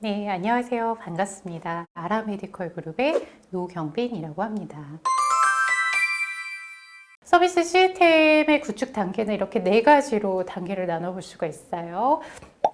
네, 안녕하세요. 반갑습니다. 아라메디컬 그룹의 노경빈이라고 합니다. 서비스 시스템의 구축 단계는 이렇게 네 가지로 단계를 나눠볼 수가 있어요.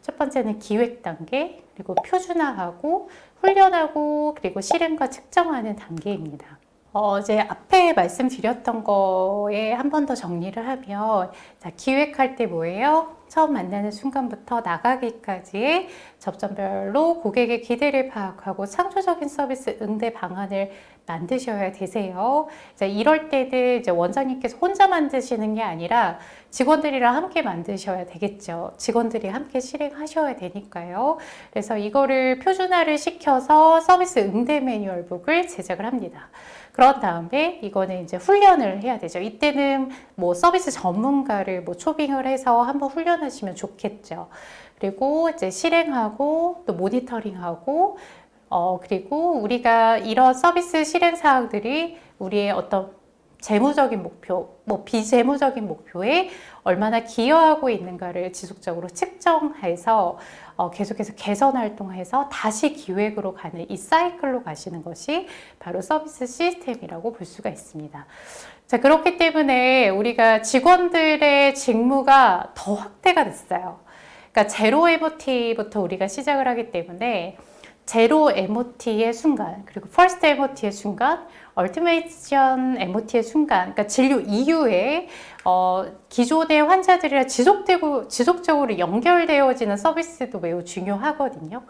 첫 번째는 기획 단계, 그리고 표준화하고 훈련하고 그리고 실행과 측정하는 단계입니다. 어, 이제 앞에 말씀드렸던 거에 한 번 더 정리를 하면, 자, 기획할 때 뭐예요? 처음 만나는 순간부터 나가기까지의 접점별로 고객의 기대를 파악하고 창조적인 서비스 응대 방안을 만드셔야 되세요. 자, 이럴 때는 이제 원장님께서 혼자 만드시는 게 아니라 직원들이랑 함께 만드셔야 되겠죠. 직원들이 함께 실행하셔야 되니까요. 그래서 이거를 표준화를 시켜서 서비스 응대 매뉴얼북을 제작을 합니다. 그런 다음에 이거는 이제 훈련을 해야 되죠. 이때는 뭐 서비스 전문가를 뭐 초빙을 해서 한번 훈련하시면 좋겠죠. 그리고 이제 실행하고 또 모니터링하고 어 그리고 우리가 이런 서비스 실행 사항들이 우리의 어떤 재무적인 목표, 뭐 비재무적인 목표에 얼마나 기여하고 있는가를 지속적으로 측정해서 어, 계속해서 개선 활동해서 다시 기획으로 가는 이 사이클로 가시는 것이 바로 서비스 시스템이라고 볼 수가 있습니다. 자, 그렇기 때문에 우리가 직원들의 직무가 더 확대가 됐어요. 그러니까 제로 MOT부터 우리가 시작을 하기 때문에 제로 MOT의 순간, 그리고 퍼스트 MOT의 순간, 얼티메이션 MOT의 순간, 그러니까 진료 이후에 어, 기존의 환자들이랑 지속되고 지속적으로 연결되어지는 서비스도 매우 중요하거든요.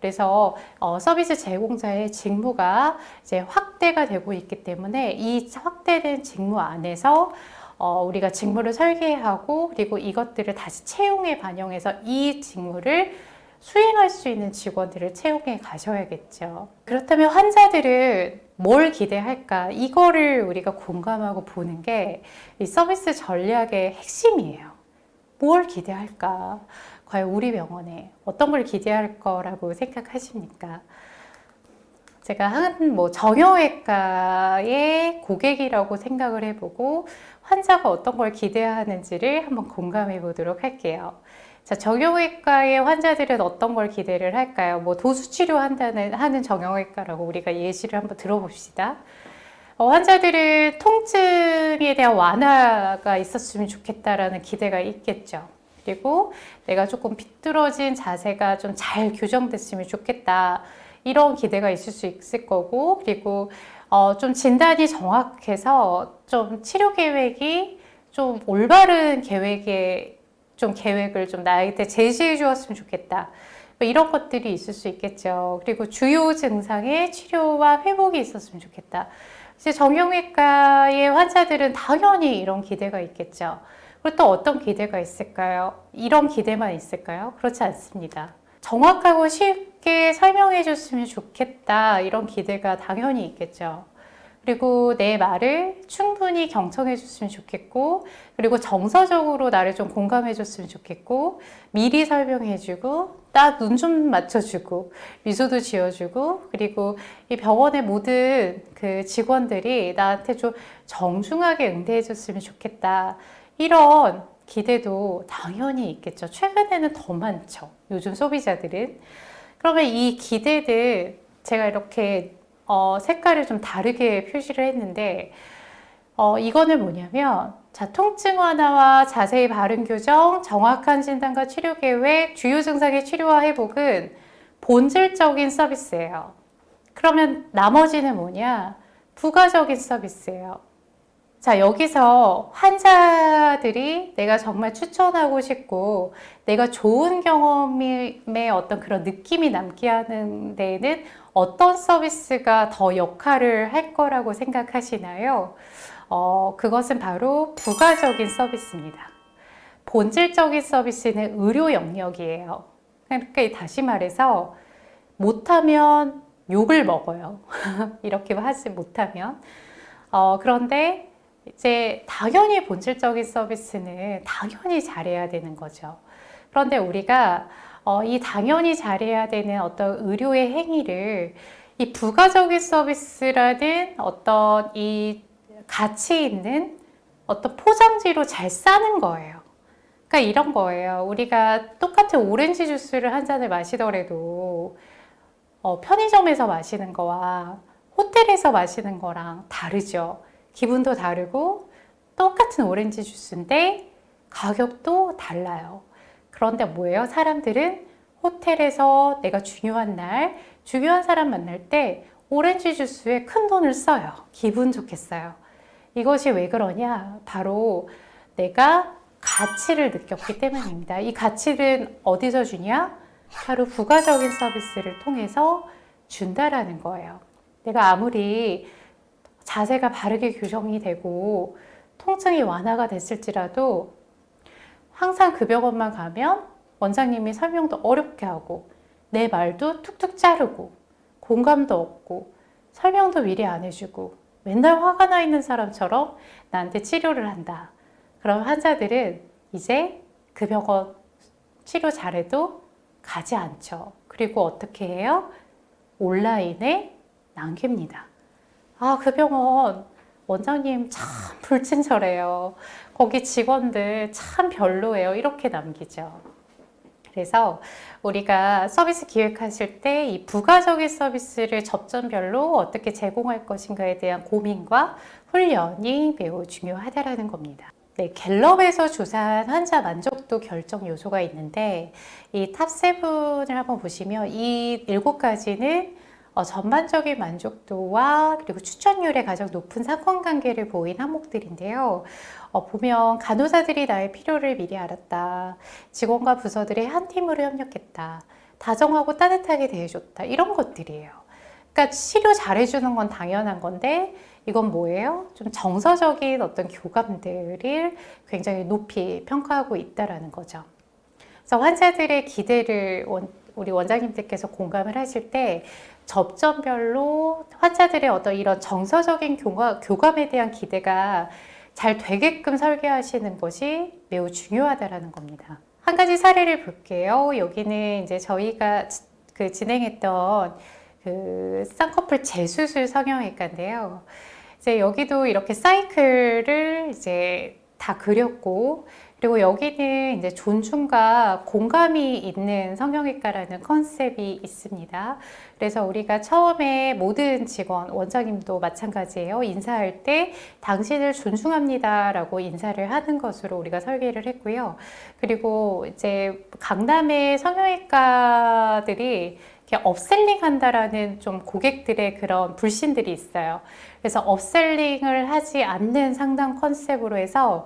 그래서 어, 서비스 제공자의 직무가 이제 확대가 되고 있기 때문에 이 확대된 직무 안에서 어, 우리가 직무를 설계하고 그리고 이것들을 다시 채용에 반영해서 이 직무를 수행할 수 있는 직원들을 채용해 가셔야겠죠. 그렇다면 환자들은 뭘 기대할까? 이거를 우리가 공감하고 보는 게 이 서비스 전략의 핵심이에요. 뭘 기대할까? 과연 우리 병원에 어떤 걸 기대할 거라고 생각하십니까? 제가 한 뭐 정형외과의 고객이라고 생각을 해보고 환자가 어떤 걸 기대하는지를 한번 공감해 보도록 할게요. 자, 정형외과의 환자들은 어떤 걸 기대를 할까요? 뭐 도수 치료한다는 하는 정형외과라고 우리가 예시를 한번 들어봅시다. 어, 환자들은 통증에 대한 완화가 있었으면 좋겠다라는 기대가 있겠죠. 그리고 내가 조금 비뚤어진 자세가 좀 잘 교정됐으면 좋겠다. 이런 기대가 있을 수 있을 거고, 그리고 어, 좀 진단이 정확해서 좀 치료 계획이 좀 올바른 계획에 좀 계획을 좀 나한테 제시해 주었으면 좋겠다. 뭐 이런 것들이 있을 수 있겠죠. 그리고 주요 증상의 치료와 회복이 있었으면 좋겠다. 이제 정형외과의 환자들은 당연히 이런 기대가 있겠죠. 그리고 또 어떤 기대가 있을까요? 이런 기대만 있을까요? 그렇지 않습니다. 정확하고 쉽게 설명해 줬으면 좋겠다. 이런 기대가 당연히 있겠죠. 그리고 내 말을 충분히 경청해 줬으면 좋겠고, 그리고 정서적으로 나를 좀 공감해 줬으면 좋겠고, 미리 설명해 주고, 나눈좀 맞춰주고, 미소도 지어주고, 그리고 이 병원의 모든 그 직원들이 나한테 좀 정중하게 응대해 줬으면 좋겠다. 이런 기대도 당연히 있겠죠. 최근에는 더 많죠. 요즘 소비자들은. 그러면 이 기대들, 제가 이렇게 어, 색깔을 좀 다르게 표시를 했는데, 어, 이거는 뭐냐면, 자, 통증 완화와 자세히 바른 교정, 정확한 진단과 치료 계획, 주요 증상의 치료와 회복은 본질적인 서비스예요. 그러면 나머지는 뭐냐? 부가적인 서비스예요. 자, 여기서 환자들이 내가 정말 추천하고 싶고, 내가 좋은 경험의 어떤 그런 느낌이 남게 하는 데에는 어떤 서비스가 더 역할을 할 거라고 생각하시나요? 어, 그것은 바로 부가적인 서비스입니다. 본질적인 서비스는 의료 영역이에요. 그러니까 다시 말해서 못하면 욕을 먹어요. 이렇게 하지 못하면. 어, 그런데 이제 당연히 본질적인 서비스는 당연히 잘해야 되는 거죠. 그런데 우리가 어, 이 당연히 잘해야 되는 어떤 의료의 행위를 이 부가적인 서비스라는 어떤 이 가치 있는 어떤 포장지로 잘 싸는 거예요. 그러니까 이런 거예요. 우리가 똑같은 오렌지 주스를 한 잔을 마시더라도 어, 편의점에서 마시는 거와 호텔에서 마시는 거랑 다르죠. 기분도 다르고 똑같은 오렌지 주스인데 가격도 달라요. 그런데 뭐예요? 사람들은 호텔에서 내가 중요한 날, 중요한 사람 만날 때 오렌지 주스에 큰 돈을 써요. 기분 좋겠어요. 이것이 왜 그러냐? 바로 내가 가치를 느꼈기 때문입니다. 이 가치는 어디서 주냐? 바로 부가적인 서비스를 통해서 준다라는 거예요. 내가 아무리 자세가 바르게 교정이 되고 통증이 완화가 됐을지라도 항상 그 병원만 가면 원장님이 설명도 어렵게 하고 내 말도 툭툭 자르고 공감도 없고 설명도 미리 안 해주고 맨날 화가 나 있는 사람처럼 나한테 치료를 한다. 그럼 환자들은 이제 그 병원 치료 잘해도 가지 않죠. 그리고 어떻게 해요? 온라인에 남깁니다. 아, 그 병원 원장님 참 불친절해요. 거기 직원들 참 별로예요. 이렇게 남기죠. 그래서 우리가 서비스 기획하실 때 이 부가적인 서비스를 접점별로 어떻게 제공할 것인가에 대한 고민과 훈련이 매우 중요하다라는 겁니다. 네, 갤럽에서 조사한 환자 만족도 결정 요소가 있는데 이탑 세븐을 한번 보시면 이 일곱 가지는 어, 전반적인 만족도와 그리고 추천율에 가장 높은 상관관계를 보인 항목들인데요. 어, 보면 간호사들이 나의 필요를 미리 알았다. 직원과 부서들이 한 팀으로 협력했다. 다정하고 따뜻하게 대해줬다. 이런 것들이에요. 그러니까 치료 잘해주는 건 당연한 건데 이건 뭐예요? 좀 정서적인 어떤 교감들을 굉장히 높이 평가하고 있다라는 거죠. 그래서 환자들의 기대를 원, 우리 원장님들께서 공감을 하실 때 접점별로 환자들의 어떤 이런 정서적인 교감, 교감에 대한 기대가 잘 되게끔 설계하시는 것이 매우 중요하다라는 겁니다. 한 가지 사례를 볼게요. 여기는 이제 저희가 그 진행했던 그 쌍꺼풀 재수술 성형외과인데요. 이제 여기도 이렇게 사이클을 이제 다 그렸고 그리고 여기는 이제 존중과 공감이 있는 성형외과라는 컨셉이 있습니다. 그래서 우리가 처음에 모든 직원, 원장님도 마찬가지예요. 인사할 때 당신을 존중합니다 라고 인사를 하는 것으로 우리가 설계를 했고요. 그리고 이제 강남의 성형외과들이 이렇게 업셀링 한다라는 좀 고객들의 그런 불신들이 있어요. 그래서 업셀링을 하지 않는 상담 컨셉으로 해서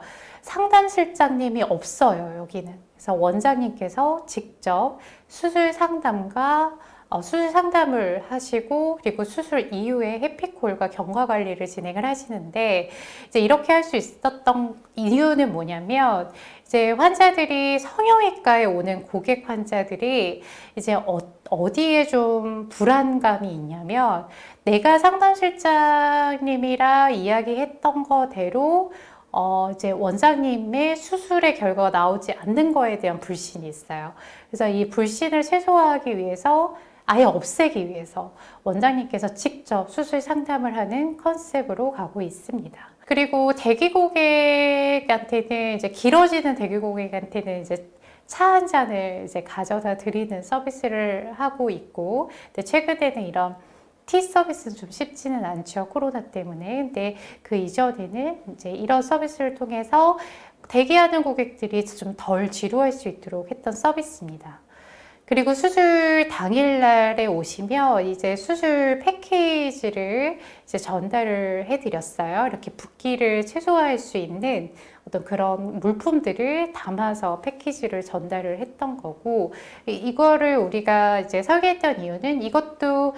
상담 실장님이 없어요, 여기는. 그래서 원장님께서 직접 수술 상담과 어, 수술 상담을 하시고 그리고 수술 이후에 해피콜과 경과 관리를 진행을 하시는데 이제 이렇게 할 수 있었던 이유는 뭐냐면 이제 환자들이 성형외과에 오는 고객 환자들이 이제 어, 어디에 좀 불안감이 있냐면 내가 상담 실장님이라 이야기했던 거대로 어, 이제 원장님의 수술의 결과가 나오지 않는 거에 대한 불신이 있어요. 그래서 이 불신을 최소화하기 위해서 아예 없애기 위해서 원장님께서 직접 수술 상담을 하는 컨셉으로 가고 있습니다. 그리고 대기 고객한테는 이제 길어지는 대기 고객한테는 이제 차 한 잔을 이제 가져다 드리는 서비스를 하고 있고, 근데 최근에는 이런 티 서비스는 좀 쉽지는 않죠. 코로나 때문에. 근데 그 이전에는 이제 이런 서비스를 통해서 대기하는 고객들이 좀 덜 지루할 수 있도록 했던 서비스입니다. 그리고 수술 당일날에 오시면 이제 수술 패키지를 이제 전달을 해드렸어요. 이렇게 붓기를 최소화할 수 있는 어떤 그런 물품들을 담아서 패키지를 전달을 했던 거고, 이거를 우리가 이제 설계했던 이유는 이것도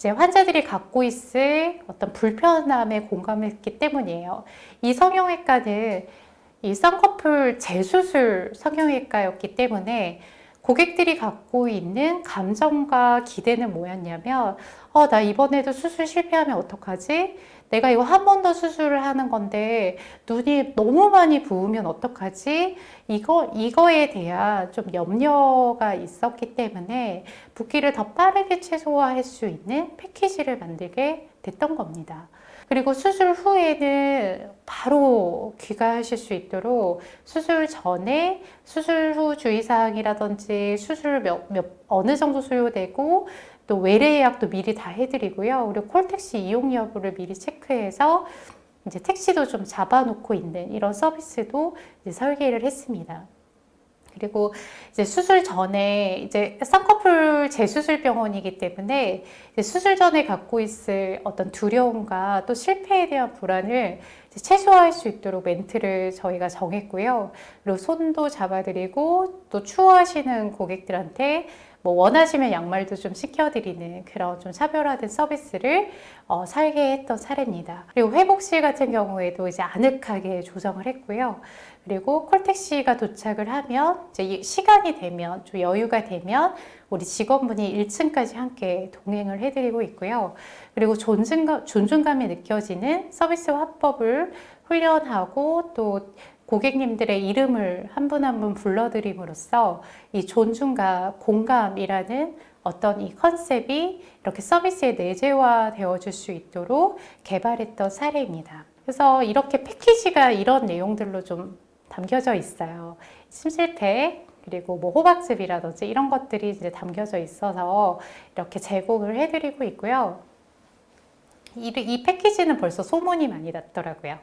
이제 환자들이 갖고 있을 어떤 불편함에 공감했기 때문이에요. 이 성형외과는 이 쌍꺼풀 재수술 성형외과였기 때문에 고객들이 갖고 있는 감정과 기대는 뭐였냐면, 어, 나 이번에도 수술 실패하면 어떡하지? 내가 이거 한 번 더 수술을 하는 건데, 눈이 너무 많이 부으면 어떡하지? 이거, 이거에 대한 좀 염려가 있었기 때문에, 붓기를 더 빠르게 최소화할 수 있는 패키지를 만들게 됐던 겁니다. 그리고 수술 후에는 바로 귀가하실 수 있도록 수술 전에 수술 후 주의사항이라든지 수술 몇, 몇, 어느 정도 소요되고 또 외래 예약도 미리 다 해드리고요. 그리고 콜택시 이용 여부를 미리 체크해서 이제 택시도 좀 잡아놓고 있는 이런 서비스도 설계를 했습니다. 그리고 이제 수술 전에 이제 쌍꺼풀 재수술 병원이기 때문에 수술 전에 갖고 있을 어떤 두려움과 또 실패에 대한 불안을 최소화할 수 있도록 멘트를 저희가 정했고요. 그리고 손도 잡아드리고 또 추워하시는 고객들한테 뭐 원하시면 양말도 좀 시켜드리는 그런 좀 차별화된 서비스를 어, 설계했던 사례입니다. 그리고 회복실 같은 경우에도 이제 아늑하게 조성을 했고요. 그리고 콜택시가 도착을 하면 이제 이 시간이 되면 좀 여유가 되면 우리 직원분이 1층까지 함께 동행을 해드리고 있고요. 그리고 존중감, 존중감이 느껴지는 서비스 화법을 훈련하고 또 고객님들의 이름을 한 분 한 분 불러드림으로써 이 존중과 공감이라는 어떤 이 컨셉이 이렇게 서비스에 내재화 되어 줄 수 있도록 개발했던 사례입니다. 그래서 이렇게 패키지가 이런 내용들로 좀 담겨져 있어요. 심실태, 그리고 뭐 호박즙이라든지 이런 것들이 이제 담겨져 있어서 이렇게 제공을 해드리고 있고요. 이, 이 패키지는 벌써 소문이 많이 났더라고요.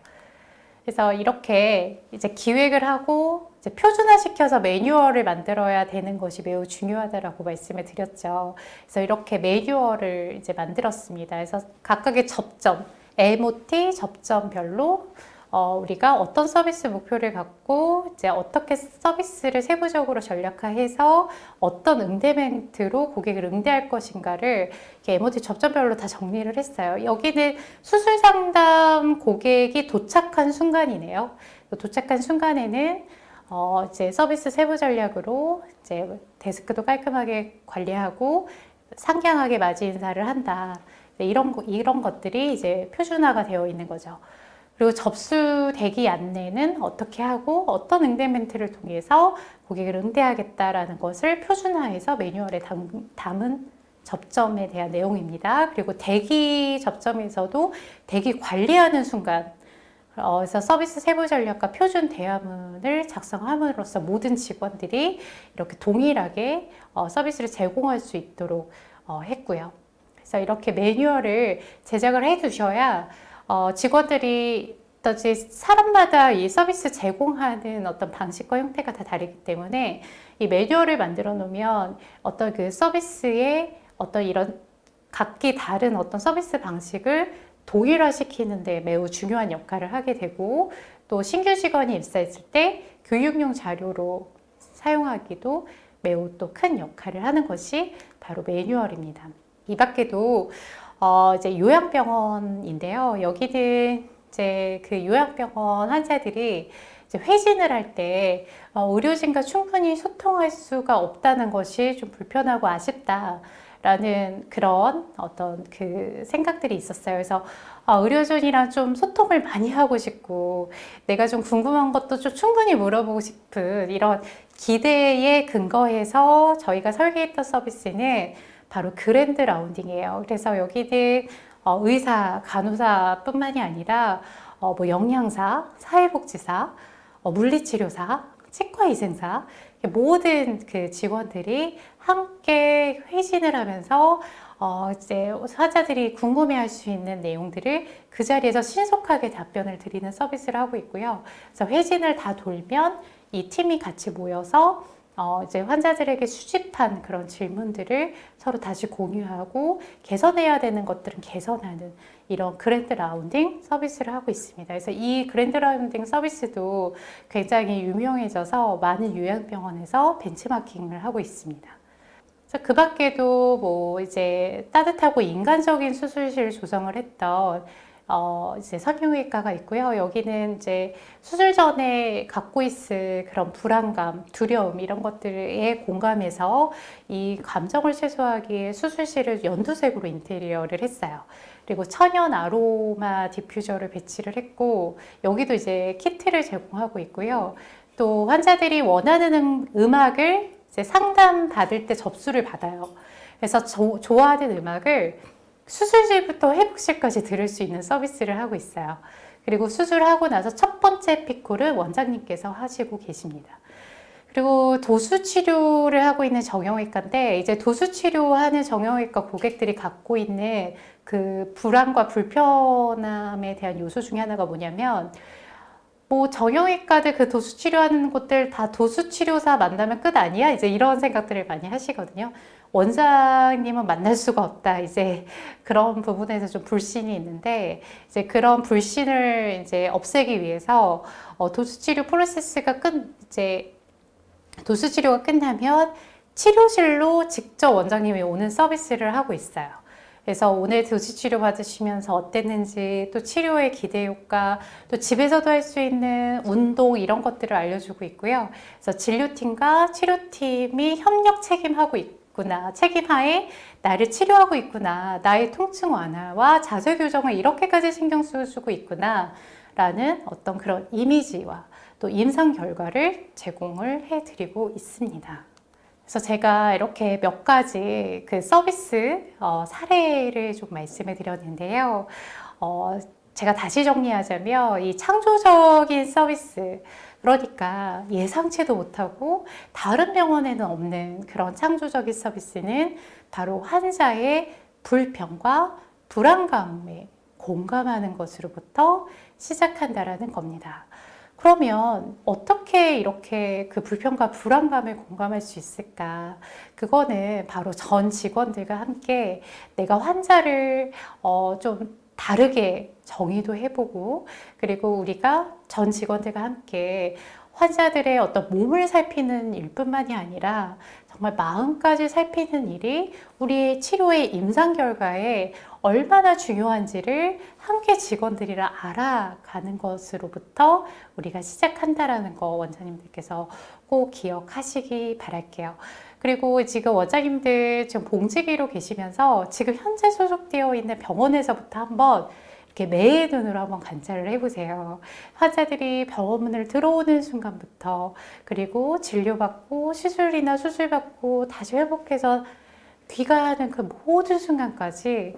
그래서 이렇게 이제 기획을 하고 이제 표준화시켜서 매뉴얼을 만들어야 되는 것이 매우 중요하다라고 말씀을 드렸죠. 그래서 이렇게 매뉴얼을 이제 만들었습니다. 그래서 각각의 접점, MOT 접점별로 어, 우리가 어떤 서비스 목표를 갖고 이제 어떻게 서비스를 세부적으로 전략화해서 어떤 응대 멘트로 고객을 응대할 것인가를 이렇게 접점별로 다 정리를 했어요. 여기는 수술 상담 고객이 도착한 순간이네요. 도착한 순간에는 어, 이제 서비스 세부 전략으로 이제 데스크도 깔끔하게 관리하고 상냥하게 맞이 인사를 한다. 네, 이런 이런 것들이 이제 표준화가 되어 있는 거죠. 그리고 접수 대기 안내는 어떻게 하고 어떤 응대 멘트를 통해서 고객을 응대하겠다라는 것을 표준화해서 매뉴얼에 담은 접점에 대한 내용입니다. 그리고 대기 접점에서도 대기 관리하는 순간 어, 그래서 서비스 세부 전략과 표준 대화문을 작성함으로써 모든 직원들이 이렇게 동일하게 어, 서비스를 제공할 수 있도록 어, 했고요. 그래서 이렇게 매뉴얼을 제작을 해 두셔야 어, 직원들이 어떠지 사람마다 이 서비스 제공하는 어떤 방식과 형태가 다 다르기 때문에 이 매뉴얼을 만들어 놓으면 어떤 그 서비스의 어떤 이런 각기 다른 어떤 서비스 방식을 동일화시키는데 매우 중요한 역할을 하게 되고 또 신규 직원이 입사했을 때 교육용 자료로 사용하기도 매우 또 큰 역할을 하는 것이 바로 매뉴얼입니다. 이 밖에도 어, 이제 요양병원인데요. 여기는 이제 그 요양병원 환자들이 이제 회진을 할때 어, 의료진과 충분히 소통할 수가 없다는 것이 좀 불편하고 아쉽다. 라는 그런 어떤 그 생각들이 있었어요. 그래서 아, 의료진이랑 좀 소통을 많이 하고 싶고 내가 좀 궁금한 것도 좀 충분히 물어보고 싶은 이런 기대에 근거해서 저희가 설계했던 서비스는 바로 그랜드 라운딩이에요. 그래서 여기는 어, 의사, 간호사뿐만이 아니라 어, 뭐 영양사, 사회복지사, 어, 물리치료사, 치과위생사 모든 그 직원들이 함께 회신을 하면서 어, 이제 환자들이 궁금해할 수 있는 내용들을 그 자리에서 신속하게 답변을 드리는 서비스를 하고 있고요. 그래서 회진을 다 돌면 이 팀이 같이 모여서 어, 이제 환자들에게 수집한 그런 질문들을 서로 다시 공유하고 개선해야 되는 것들은 개선하는 이런 그랜드 라운딩 서비스를 하고 있습니다. 그래서 이 그랜드 라운딩 서비스도 굉장히 유명해져서 많은 요양병원에서 벤치마킹을 하고 있습니다. 그 밖에도 뭐 이제 따뜻하고 인간적인 수술실 조성을 했던 어, 이제 성형외과가 있고요. 여기는 이제 수술 전에 갖고 있을 그런 불안감, 두려움 이런 것들에 공감해서 이 감정을 최소화하기에 수술실을 연두색으로 인테리어를 했어요. 그리고 천연 아로마 디퓨저를 배치를 했고 여기도 이제 키트를 제공하고 있고요. 또 환자들이 원하는 음악을 상담 받을 때 접수를 받아요. 그래서 조, 좋아하는 음악을 수술실부터 회복실까지 들을 수 있는 서비스를 하고 있어요. 그리고 수술하고 나서 첫 번째 피콜을 원장님께서 하시고 계십니다. 그리고 도수 치료를 하고 있는 정형외과인데 이제 도수 치료하는 정형외과 고객들이 갖고 있는 그 불안과 불편함에 대한 요소 중에 하나가 뭐냐면 뭐 정형외과들 그 도수 치료하는 곳들 다 도수 치료사 만나면 끝 아니야? 이제 이런 생각들을 많이 하시거든요. 원장님은 만날 수가 없다. 이제 그런 부분에서 좀 불신이 있는데 이제 그런 불신을 이제 없애기 위해서 어, 도수 치료 프로세스가 끝 이제 도수 치료가 끝나면 치료실로 직접 원장님이 오는 서비스를 하고 있어요. 그래서 오늘 도수 치료 받으시면서 어땠는지 또 치료의 기대 효과 또 집에서도 할 수 있는 운동 이런 것들을 알려주고 있고요. 그래서 진료팀과 치료팀이 협력 책임하고 있 구나 책임하에 나를 치료하고 있구나 나의 통증 완화와 자세 교정을 이렇게까지 신경 쓰고 있구나 라는 어떤 그런 이미지와 또 임상 결과를 제공을 해드리고 있습니다. 그래서 제가 이렇게 몇 가지 그 서비스 어, 사례를 좀 말씀해 드렸는데요. 어, 제가 다시 정리하자면 이 창조적인 서비스 그러니까 예상치도 못하고 다른 병원에는 없는 그런 창조적인 서비스는 바로 환자의 불편과 불안감에 공감하는 것으로부터 시작한다라는 겁니다. 그러면 어떻게 이렇게 그 불편과 불안감을 공감할 수 있을까? 그거는 바로 전 직원들과 함께 내가 환자를 어, 좀 다르게 정의도 해보고 그리고 우리가 전 직원들과 함께 환자들의 어떤 몸을 살피는 일뿐만이 아니라 정말 마음까지 살피는 일이 우리의 치료의 임상 결과에 얼마나 중요한지를 함께 직원들이랑 알아가는 것으로부터 우리가 시작한다라는 거 원장님들께서 꼭 기억하시기 바랄게요. 그리고 지금 원장님들 지금 봉지기로 계시면서 지금 현재 소속되어 있는 병원에서부터 한번 이렇게 매의 눈으로 한번 관찰을 해보세요. 환자들이 병원문을 들어오는 순간부터 그리고 진료받고 시술이나 수술받고 다시 회복해서 귀가하는 그 모든 순간까지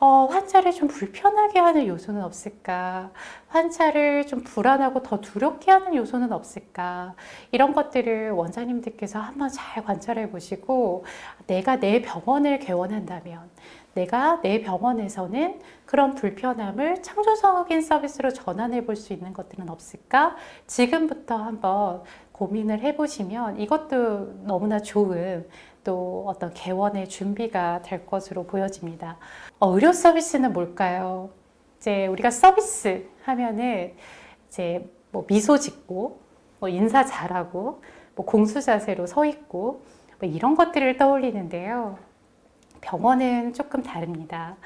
어, 환자를 좀 불편하게 하는 요소는 없을까? 환자를 좀 불안하고 더 두렵게 하는 요소는 없을까? 이런 것들을 원장님들께서 한번 잘 관찰해 보시고 내가 내 병원을 개원한다면 내가 내 병원에서는 그런 불편함을 창조적인 서비스로 전환해 볼 수 있는 것들은 없을까? 지금부터 한번 고민을 해보시면 이것도 너무나 좋은 또 어떤 개원의 준비가 될 것으로 보여집니다. 어, 의료 서비스는 뭘까요? 이제 우리가 서비스 하면은 이제 뭐 미소 짓고 뭐 인사 잘하고 뭐 공수 자세로 서 있고 뭐 이런 것들을 떠올리는데요. 병원은 조금 다릅니다.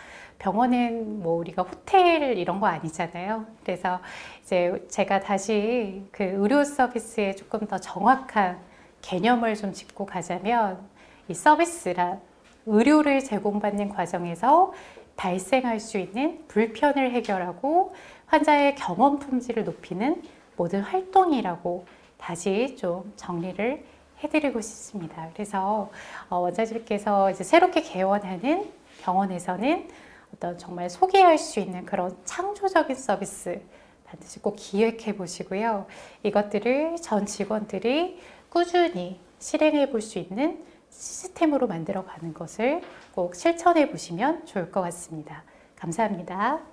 병원은 뭐 우리가 호텔 이런 거 아니잖아요. 그래서 이제 제가 다시 그 의료 서비스에 조금 더 정확한 개념을 좀 짚고 가자면 이 서비스란 의료를 제공받는 과정에서 발생할 수 있는 불편을 해결하고 환자의 경험 품질을 높이는 모든 활동이라고 다시 좀 정리를 해드리고 싶습니다. 그래서 어, 원장님께서 이제 새롭게 개원하는 병원에서는 어떤 정말 소개할 수 있는 그런 창조적인 서비스 반드시 꼭 기획해 보시고요. 이것들을 전 직원들이 꾸준히 실행해 볼 수 있는 시스템으로 만들어 가는 것을 꼭 실천해 보시면 좋을 것 같습니다. 감사합니다.